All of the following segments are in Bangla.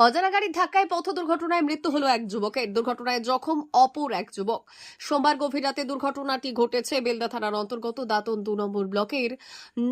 অজানা গাড়ির ধাক্কায় পথ দুর্ঘটনায় মৃত্যু হলো এক যুবকের। দুর্ঘটনায় জখম অপর এক যুবক। সোমবার গভীর রাতে দুর্ঘটনাটি ঘটেছে বেলদা থানার অন্তর্গত দাতন দু নম্বর ব্লকের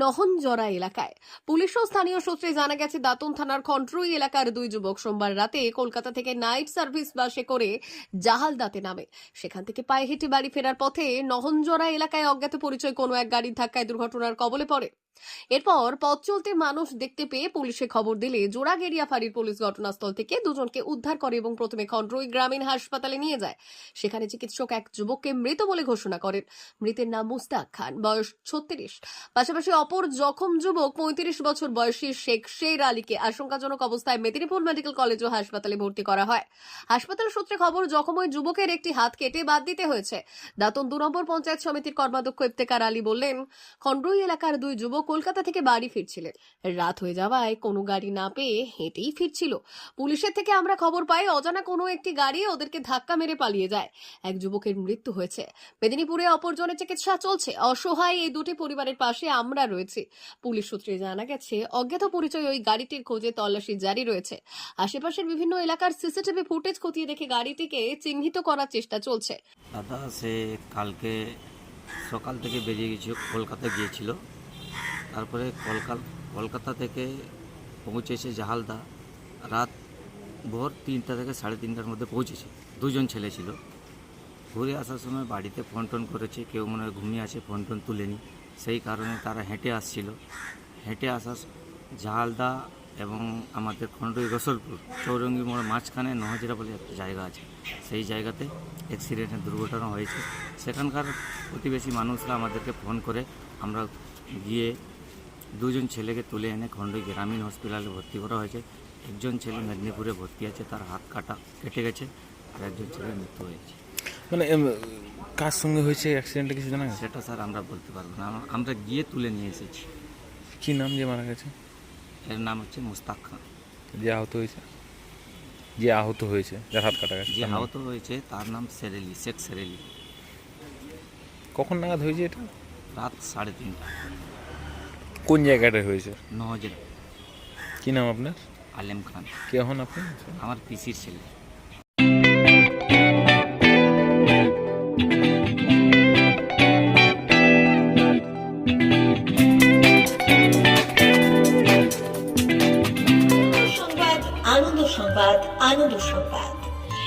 নহনজরা এলাকায়। পুলিশ ও স্থানীয় সূত্রে জানা গেছে, দাতন থানার খন্ট্রুই এলাকার দুই যুবক সোমবার রাতে কলকাতা থেকে নাইট সার্ভিস বাসে করে জাহালদাতে নামে। সেখান থেকে পায়ে হেঁটে বাড়ি ফেরার পথে নহনজরা এলাকায় অজ্ঞাত পরিচয় কোনো এক গাড়ির ধাক্কায় দুর্ঘটনার কবলে পড়ে। এরপর পথ চলতে মানুষ দেখতে পেয়ে পুলিশে খবর দিলে জোড়াগেরিয়া ফাঁড়ির পুলিশ ঘটনাস্থল থেকে দুজনকে উদ্ধার করে এবং প্রথমে খন্ডরুই গ্রামীণ হাসপাতালে নিয়ে যায়। সেখানে চিকিৎসক এক যুবককে মৃত বলে ঘোষণা করেন। মৃতের নাম মুস্তাক খান, বয়স ছত্রিশ। পাশাপাশি অপর জখম যুবক পঁয়ত্রিশ বছর বয়সী শেখ শের আলীকে আশঙ্কাজনক অবস্থায় মেদিনীপুর মেডিকেল কলেজ ও হাসপাতালে ভর্তি করা হয়। হাসপাতাল সূত্রে খবর, জখম ওই যুবকের একটি হাত কেটে বাদ দিতে হয়েছে। দাতন দু নম্বর পঞ্চায়েত সমিতির কর্মাধ্যক্ষ ইফতেকার আলী বললেন খন্ডরুই এলাকার দুই যুবক কলকাতা থেকে বাড়ি ফিরছিলেন। রাত হয়ে যাওয়ায় কোনো গাড়ি না পেয়ে হেঁটেই ফিরছিল। পুলিশের থেকে আমরা খবর পাই, অজানা কোনো একটি গাড়ি ওদেরকে ধাক্কা মেরে পালিয়ে যায়। এক যুবকের মৃত্যু হয়েছে। মেদিনীপুরে অপরজনের চিকিৎসা চলছে। অসহায় এই দুটি পরিবারের পাশে আমরা রয়েছি। পুলিশ সূত্রে জানা গেছে, অজ্ঞাত পরিচয় ওই গাড়িটির খোঁজে তল্লাশি জারি রয়েছে। আশেপাশের বিভিন্ন এলাকার সিসিটিভি ফুটেজ খতিয়ে দেখে গাড়িটিকে চিহ্নিত করার চেষ্টা চলছে। দাদা, সে কালকে সকাল থেকে বেরিয়ে গেছিল, কলকাতা গিয়েছিল। তারপরে কলকাতা কলকাতা থেকে পৌঁছেছে জাহালদা। রাত ভোর তিনটা থেকে সাড়ে তিনটার মধ্যে পৌঁছেছে। দুজন ছেলে ছিল। ঘুরে আসার সময় বাড়িতে ফোন টোন করেছে। কেউ মনে হয় ঘুমিয়ে আছে, ফোন টোন তুলেনি। সেই কারণে তারা হেঁটে আসছিল। হেঁটে আসার জাহালদা এবং আমাদের খন্ডই রসলপুর, চৌরঙ্গি মোড় মাঝখানে নহজিরা বলে একটা জায়গা আছে। সেই জায়গাতে অ্যাক্সিডেন্টের দুর্ঘটনা হয়েছে। সেখানকার প্রতিবেশী মানুষরা আমাদেরকে ফোন করে আমরা গিয়ে দুজন ছেলেকে তুলে এনে খন্ডই গ্রামীণ হসপিটালে ভর্তি করা হয়েছে। একজন ছেলে মেদিনীপুরে ভর্তি আছে তার হাত কাটা কেটে গেছে আর একজন ছেলে মৃত্যু হয়েছে। মানে কার সঙ্গে হয়েছে অ্যাক্সিডেন্টটা কিছু জানা সেটা স্যার আমরা বলতে পারব না। আমরা গিয়ে তুলে নিয়ে এসেছি। কী নাম যে মারা গেছে? এর নাম হচ্ছে মুস্তাক খান। যে আহত হয়েছে? যে আহত হয়েছে যার হাত কাটা গেছে যে আহত হয়েছে তার নাম সেরেলি শেখ সেরেলি। কখন নাগাদ হয়েছে এটা? রাত সাড়ে তিনটা। কোন জায়গাটায় হয়েছে? নহজরা কি নাম আপনার? আলেম খান। কে হন আপনি? আমার পিসির ছেলে। আনন্দ সংবাদ আনন্দ সংবাদ।